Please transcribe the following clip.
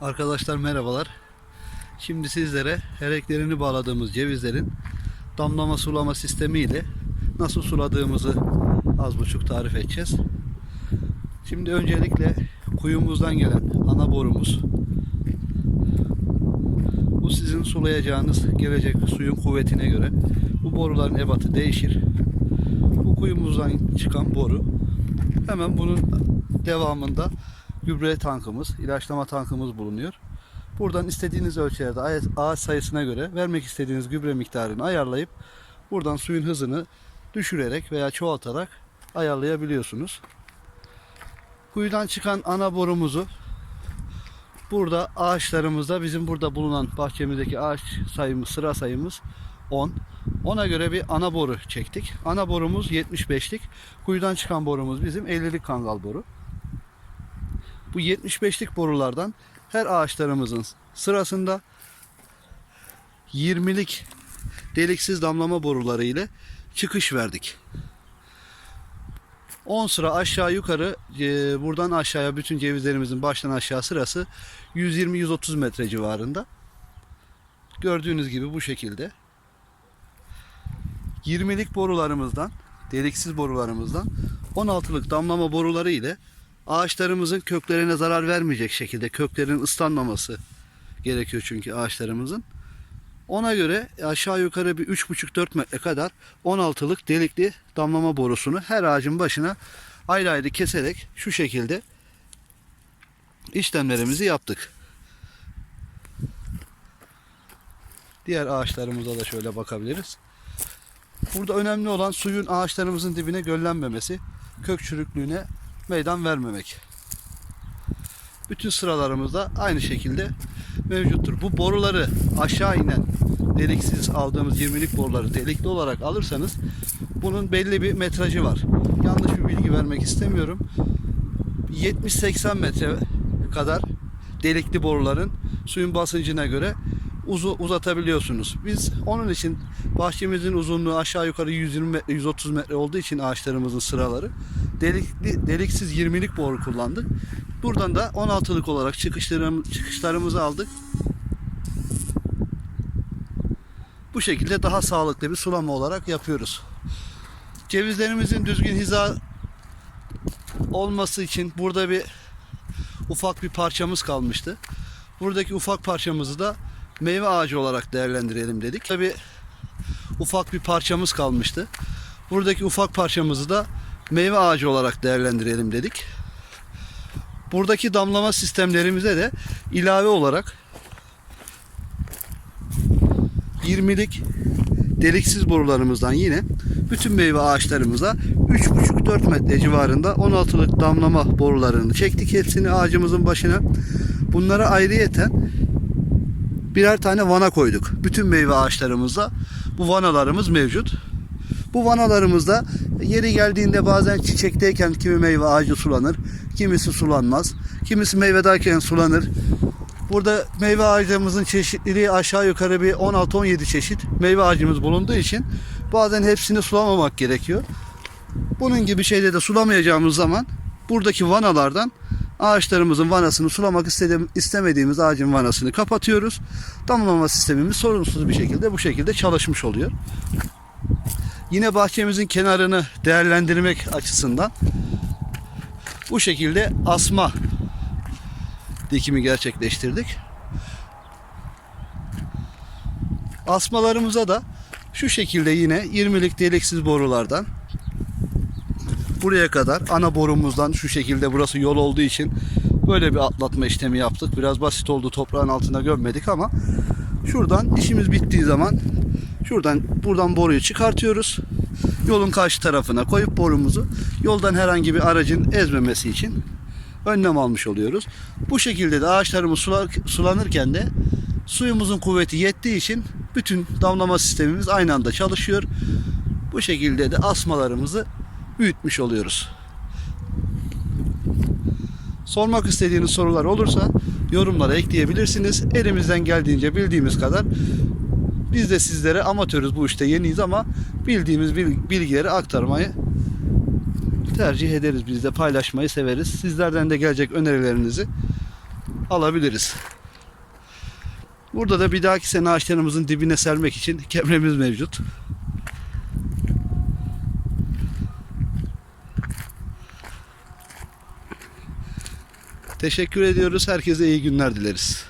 Arkadaşlar merhabalar. Şimdi sizlere hereklerini bağladığımız cevizlerin damlama sulama sistemi ile nasıl suladığımızı az buçuk tarif edeceğiz. Şimdi öncelikle kuyumuzdan gelen ana borumuz. Bu sizin sulayacağınız gelecek suyun kuvvetine göre bu boruların ebatı değişir. Bu kuyumuzdan çıkan boru hemen bunun devamında gübre tankımız, ilaçlama tankımız bulunuyor. Buradan istediğiniz ölçülerde ağaç- sayısına göre vermek istediğiniz gübre miktarını ayarlayıp buradan suyun hızını düşürerek veya çoğaltarak ayarlayabiliyorsunuz. Kuyudan çıkan ana borumuzu burada ağaçlarımızda bizim burada bulunan bahçemizdeki ağaç sayımız sıra sayımız 10. Ona göre bir ana boru çektik. Ana borumuz 75'lik. Kuyudan çıkan borumuz bizim 50'lik kangal boru. Bu 75'lik borulardan her ağaçlarımızın sırasında 20'lik deliksiz damlama boruları ile çıkış verdik. 10 sıra aşağı yukarı e, buradan aşağıya bütün cevizlerimizin baştan aşağı sırası 120-130 metre civarında. Gördüğünüz gibi bu şekilde. 20'lik borularımızdan, deliksiz borularımızdan 16'lık damlama boruları ile ağaçlarımızın köklerine zarar vermeyecek şekilde köklerin ıslanmaması gerekiyor çünkü ağaçlarımızın. Ona göre aşağı yukarı bir 3,5-4 metre kadar 16'lık delikli damlama borusunu her ağacın başına ayrı ayrı keserek şu şekilde işlemlerimizi yaptık. Diğer ağaçlarımıza da şöyle bakabiliriz. Burada önemli olan suyun ağaçlarımızın dibine göllenmemesi, kök çürüklüğüne meydan vermemek. Bütün sıralarımızda aynı şekilde mevcuttur. Bu boruları aşağı inen deliksiz aldığımız 20'lik boruları delikli olarak alırsanız bunun belli bir metrajı var. Yanlış bir bilgi vermek istemiyorum. 70-80 metre kadar delikli boruların suyun basıncına göre uzu uzatabiliyorsunuz. Biz onun için bahçemizin uzunluğu aşağı yukarı 120 metre, 130 metre olduğu için ağaçlarımızın sıraları delikli, deliksiz 20'lik boru kullandık. Buradan da 16'lık olarak çıkışlarımız, çıkışlarımızı aldık. Bu şekilde daha sağlıklı bir sulama olarak yapıyoruz. Cevizlerimizin düzgün hiza olması için burada bir ufak bir parçamız kalmıştı. Buradaki ufak parçamızı da meyve ağacı olarak değerlendirelim dedik. Tabi ufak bir parçamız kalmıştı. Buradaki ufak parçamızı da meyve ağacı olarak değerlendirelim dedik. Buradaki damlama sistemlerimize de ilave olarak 20'lik deliksiz borularımızdan yine bütün meyve ağaçlarımıza 3,5-4 metre civarında 16'lık damlama borularını çektik hepsini ağacımızın başına. Bunlara ayrıyeten birer tane vana koyduk. Bütün meyve ağaçlarımızda bu vanalarımız mevcut. Bu vanalarımızda yeri geldiğinde bazen çiçekteyken kimi meyve ağacı sulanır, kimisi sulanmaz, kimisi meyvedeyken sulanır. Burada meyve ağacımızın çeşitliliği aşağı yukarı bir 16-17 çeşit meyve ağacımız bulunduğu için bazen hepsini sulamamak gerekiyor. Bunun gibi şeyde de sulamayacağımız zaman buradaki vanalardan ağaçlarımızın vanasını sulamak istemediğimiz ağacın vanasını kapatıyoruz. Damlama sistemimiz sorunsuz bir şekilde bu şekilde çalışmış oluyor. Yine bahçemizin kenarını değerlendirmek açısından bu şekilde asma dikimi gerçekleştirdik. Asmalarımıza da şu şekilde yine 20'lik deliksiz borulardan buraya kadar ana borumuzdan şu şekilde burası yol olduğu için böyle bir atlatma işlemi yaptık. Biraz basit oldu toprağın altına gömmedik ama şuradan işimiz bittiği zaman şuradan buradan boruyu çıkartıyoruz. Yolun karşı tarafına koyup borumuzu yoldan herhangi bir aracın ezmemesi için önlem almış oluyoruz. Bu şekilde de ağaçlarımız sulanırken de suyumuzun kuvveti yettiği için bütün damlama sistemimiz aynı anda çalışıyor. Bu şekilde de asmalarımızı büyütmüş oluyoruz. Sormak istediğiniz sorular olursa yorumlara ekleyebilirsiniz. Elimizden geldiğince bildiğimiz kadar biz de sizlere amatörüz bu işte yeniyiz ama bildiğimiz bilgileri aktarmayı tercih ederiz. Biz de paylaşmayı severiz. Sizlerden de gelecek önerilerinizi alabiliriz. Burada da bir dahaki sene ağaçlarımızın dibine sermek için kebremiz mevcut. Teşekkür ediyoruz. Herkese iyi günler dileriz.